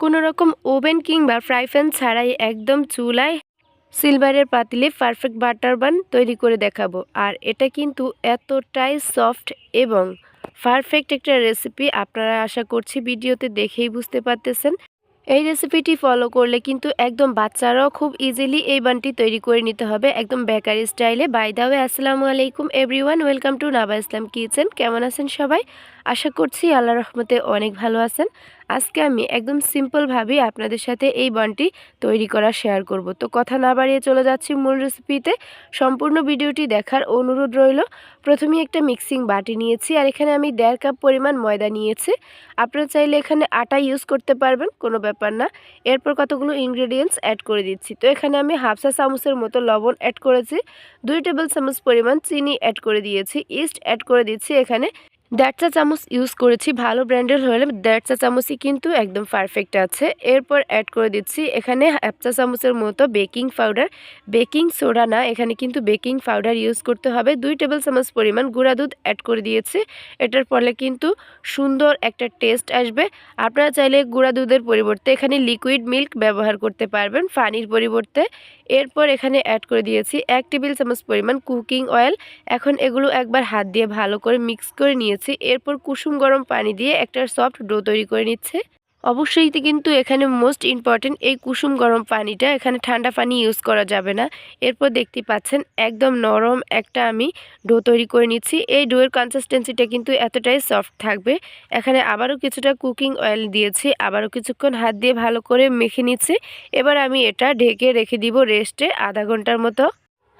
কোনো রকম ওভেন কিংবা ফ্রাই প্যান ছাড়াই একদম চুলায় সিলভারের পাতিলে পারফেক্ট বাটার বান তৈরি করে দেখাবো। আর এটা কিন্তু এতটাই সফট এবং পারফেক্ট একটা রেসিপি আপনারা আশা করছি ভিডিওতে দেখেই বুঝতে পারতেছেন। এই রেসিপিটি ফলো করলে কিন্তু একদম বাচ্চারাও খুব ইজিলি এই বানটি তৈরি করে নিতে হবে একদম বেকারি স্টাইলে। বাই দাওয়ে আসসালামু আলাইকুম everyone welcome to Naba Islam kitchen কেমন আছেন সবাই? আশা করছি আল্লাহ রহমতে অনেক ভালো আছেন। আজকে আমি একদম সিম্পলভাবেই আপনাদের সাথে এই বনটি তৈরি করা শেয়ার করব। তো কথা না বাড়িয়ে চলে যাচ্ছি মূল রেসিপিতে সম্পূর্ণ ভিডিওটি দেখার অনুরোধ রইল। প্রথমে একটা মিক্সিং বাটি নিয়েছি আর এখানে আমি দেড় কাপ পরিমাণ ময়দা নিয়েছি। আপনারা চাইলে এখানে আটা ইউজ করতে পারবেন, কোনো ব্যাপার না। এরপর কতগুলো ইনগ্রেডিয়েন্টস অ্যাড করে দিচ্ছি। তো এখানে আমি হাফসা চামচের মতো লবণ অ্যাড করেছি। দুই টেবিল চামচ পরিমাণ চিনি অ্যাড করে দিয়েছি। ইস্ট অ্যাড করে দিচ্ছি এখানে। দেড় চা চামচ ইউজ করেছি, ভালো ব্র্যান্ডের হলে দেড় চা চামচই কিন্তু একদম পারফেক্ট আছে। এরপর অ্যাড করে দিচ্ছি এখানে এক চা চামচের মতো বেকিং পাউডার বেকিং সোডা না, এখানে কিন্তু বেকিং পাউডার ইউজ করতে হবে। দুই টেবিল চামচ পরিমাণ গুঁড়া দুধ অ্যাড করে দিয়েছি। এটার ফলে কিন্তু সুন্দর একটা টেস্ট আসবে। আপনারা চাইলে গুঁড়া দুধের পরিবর্তে এখানে লিকুইড মিল্ক ব্যবহার করতে পারবেন। পানির পরিবর্তে এরপর এখানে অ্যাড করে দিয়েছি এক টেবিল চামচ পরিমাণ কুকিং অয়েল এখন এগুলো একবার হাত দিয়ে ভালো করে মিক্স করে নিয়েছি। এরপর কুসুম গরম পানি দিয়ে একটা সফট ডো তৈরি করে নিচ্ছে। অবশ্যই কিন্তু এখানে মোস্ট ইম্পর্টেন্ট এই কুসুম গরম পানিটা এখানে ঠান্ডা পানি ইউজ করা যাবে না। এরপর দেখতে পাচ্ছেন একদম নরম একটা আমি ডো তৈরি করে নিচ্ছি। এই ডোয়ের কনসিস্টেন্সিটা কিন্তু এতটাই সফট থাকবে। এখানে আবারও কিছুটা কুকিং অয়েল দিয়েছি, আবারও কিছুক্ষণ হাত দিয়ে ভালো করে মেখে নিচ্ছি। এবার আমি এটা ঢেকে রেখে দিব রেস্টে আধা ঘণ্টার মতো।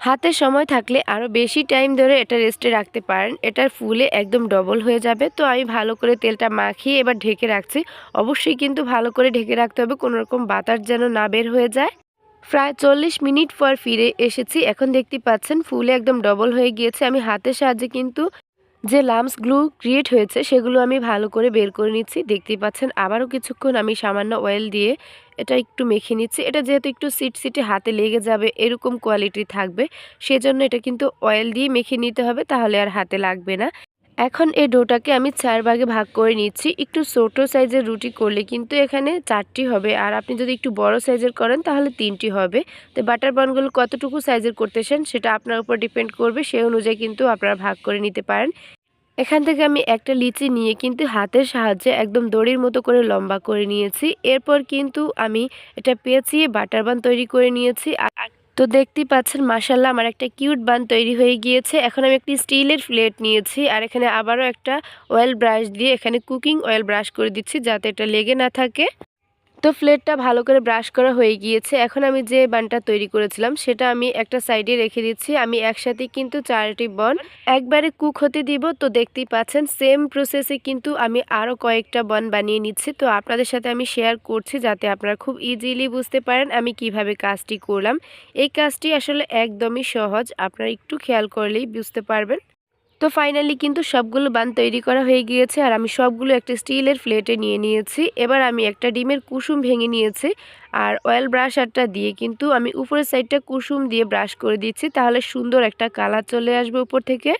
হাতে সময় থাকলে আরও বেশি টাইম ধরে এটা রেস্টে রাখতে পারেন। এটার ফুলে একদম ডবল হয়ে যাবে। তো আমি ভালো করে তেলটা মাখিয়ে এবার ঢেকে রাখছি। অবশ্যই কিন্তু ভালো করে ঢেকে রাখতে হবে। কোনোরকম বাতাস যেন না বের হয়ে যায়। প্রায় চল্লিশ মিনিট পর ফিরে এসেছি। এখন দেখতে পাচ্ছেন, ফুলে একদম ডবল হয়ে গিয়েছে। আমি হাতের সাহায্যে কিন্তু যে লামস গ্লু ক্রিয়েট হয়েছে, সেগুলো আমি ভালো করে বের করে নিচ্ছি। দেখতেই পাচ্ছেন, আবারও কিছুক্ষণ আমি সামান্য অয়েল দিয়ে এটা একটু মেখে নিচ্ছি। এটা যেহেতু একটু সিট সিটে হাতে লেগে যাবে, এরকম কোয়ালিটি থাকবে, সেজন্য এটা কিন্তু অয়েল দিয়ে মেখে নিতে হবে, তাহলে আর হাতে লাগবে না। এখন এই ডোটাকে আমি চার ভাগে ভাগ করে নিচ্ছি। একটু ছোটো সাইজের রুটি করলে কিন্তু এখানে চারটি হবে। আর আপনি যদি একটু বড় সাইজের করেন, তাহলে তিনটি হবে। তো বাটার বানগুলো কতটুকু সাইজের করতেছেন সেটা আপনার উপর ডিপেন্ড করবে। সেই অনুযায়ী কিন্তু আপনারা ভাগ করে নিতে পারেন। এখান থেকে আমি একটা লিচি নিয়ে কিন্তু হাতের সাহায্যে একদম দড়ির মতো করে লম্বা করে নিয়েছি। এরপর কিন্তু আমি এটা পেঁচিয়ে বাটার বান তৈরি করে নিয়েছি। আর তো দেখতেই পাচ্ছেন মাসাল্লাহ আমার একটা কিউট বান তৈরি হয়ে গিয়েছে। এখন আমি একটি স্টিলের প্লেট নিয়েছি আর এখানে আবারও একটা অয়েল ব্রাশ দিয়ে এখানে কুকিং অয়েল ব্রাশ করে দিচ্ছি যাতে এটা লেগে না থাকে। তো ফ্লেটটা ভালো করে ব্রাশ করা হয়ে গিয়েছে। এখন আমি যে বানটা তৈরি করেছিলাম, সেটা আমি একটা সাইডে রেখে দিচ্ছি। আমি একসাথে কিন্তু চারটি বন, একবারে কুক হতে দিব। তো দেখতেই পাচ্ছেন, সেম প্রসেসে কিন্তু আমি আরও কয়েকটা বন বানিয়ে নিচ্ছি। তো আপনাদের সাথে আমি শেয়ার করছি যাতে আপনারা খুব ইজিলি বুঝতে পারেন আমি কীভাবে কাজটি করলাম। এই কাজটি আসলে একদমই সহজ, আপনারা একটু খেয়াল করলেই বুঝতে পারবেন। তো ফাইনালি কিন্তু সবগুলো বান তৈরি করা হয়ে গিয়েছে আর আমি সবগুলো একটা স্টিলের প্লেটে নিয়ে নিয়েছি। এবার আমি একটা ডিমের কুসুম ভেঙে নিয়েছি আর অয়েল ব্রাশ আরটা দিয়ে কিন্তু আমি উপরের সাইডটা কুসুম দিয়ে ব্রাশ করে দিচ্ছি তাহলে সুন্দর একটা কালার চলে আসবে উপর থেকে।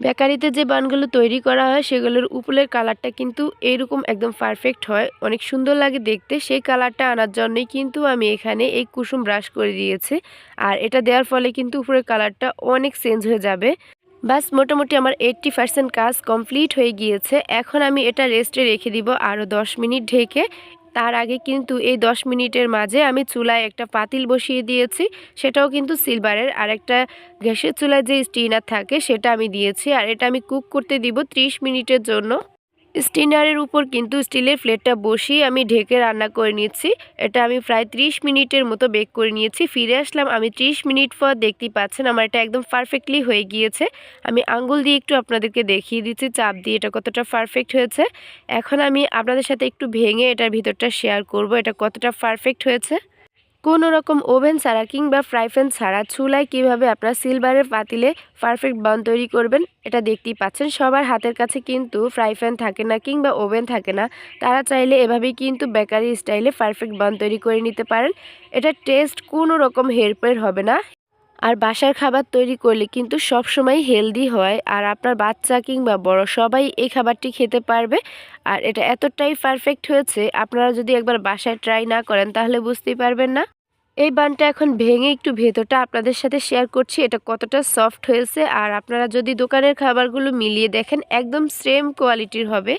বেকারিতে যে বানগুলো তৈরি করা হয় সেগুলোর উপরের কালারটা কিন্তু এইরকম একদম পারফেক্ট হয়, অনেক সুন্দর লাগে দেখতে। সেই কালারটা আনার জন্যই কিন্তু আমি এখানে এই কুসুম ব্রাশ করে দিয়েছি আর এটা দেওয়ার ফলে কিন্তু উপরের কালারটা অনেক চেঞ্জ হয়ে যাবে। বাস, মোটামুটি আমার এইট্টি পার্সেন্ট কাজ কমপ্লিট হয়ে গিয়েছে। এখন আমি এটা রেস্টে রেখে দিব আরও দশ মিনিট ঢেকে। তার আগে কিন্তু এই দশ মিনিটের মাঝে আমি চুলায় একটা পাতিল বসিয়ে দিয়েছি। সেটাও কিন্তু সিলভারের আর একটা গ্যাসের চুলায় যে স্টিনার থাকে, সেটা আমি দিয়েছি। আর এটা আমি কুক করতে দিব 30 মিনিটের জন্য। স্টিনারের উপর কিন্তু স্টিলের প্লেটটা বসিয়ে আমি ঢেকে রান্না করে নিচ্ছি। এটা আমি প্রায় 30 মিনিটের মতো বেক করে নিয়েছি। ফিরে আসলাম, আমি 30 মিনিট পর দেখতেই পাচ্ছেন আমার এটা একদম পারফেক্টলি হয়ে গিয়েছে। আমি আঙ্গুল দিয়ে একটু আপনাদেরকে দেখিয়ে দিচ্ছি, চাপ দিয়ে এটা কতটা পারফেক্ট হয়েছে। এখন আমি আপনাদের সাথে একটু ভেঙে এটার ভিতরটা শেয়ার করব, এটা কতটা পারফেক্ট হয়েছে। কোনো রকম ওভেন ছাড়া কিংবা ফ্রাই প্যান ছাড়া চুলায় কীভাবে আপনার সিলভারের পাতিলে পারফেক্ট বান তৈরি করবেন, এটা দেখতেই পাচ্ছেন। সবার হাতের কাছে কিন্তু ফ্রাই প্যান থাকে না কিংবা ওভেন থাকে না। তারা চাইলে এভাবেই কিন্তু বেকারি স্টাইলে পারফেক্ট বান তৈরি করে নিতে পারেন। এটা টেস্ট কোনো রকম হেরফের হবে না। আর বাসার খাবার তৈরি করলে কিন্তু সব সময় হেলদি হয়। আর আপনার বাচ্চা কিংবা বড় সবাই এই খাবারটি খেতে পারবে। আর এটা এতটাই পারফেক্ট হয়েছে, আপনারা যদি একবার বাসায় ট্রাই না করেন তাহলে বুঝতেই পারবেন না। এই বানটা এখন ভেঙে একটু ভেতরটা আপনাদের সাথে শেয়ার করছি, এটা কতটা সফট হয়েছে। আর আপনারা যদি দোকানের খাবারগুলো মিলিয়ে দেখেন, একদম সেম কোয়ালিটির হবে।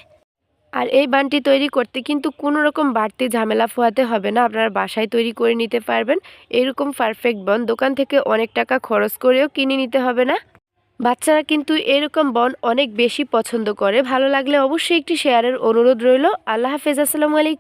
আর এই বানটি তৈরি করতে কিন্তু কোনো রকম বাড়তি ঝামেলা ফোয়াতে হবে না। আপনারা বাসায় তৈরি করে নিতে পারবেন। এরকম পারফেক্ট বন। দোকান থেকে অনেক টাকা খরচ করেও কিনে নিতে হবে না। বাচ্চারা কিন্তু এরকম বন অনেক বেশি পছন্দ করে। ভালো লাগলে অবশ্যই একটি শেয়ারের অনুরোধ রইল। আল্লাহ হাফেজ। আসসালামু আলাইকুম।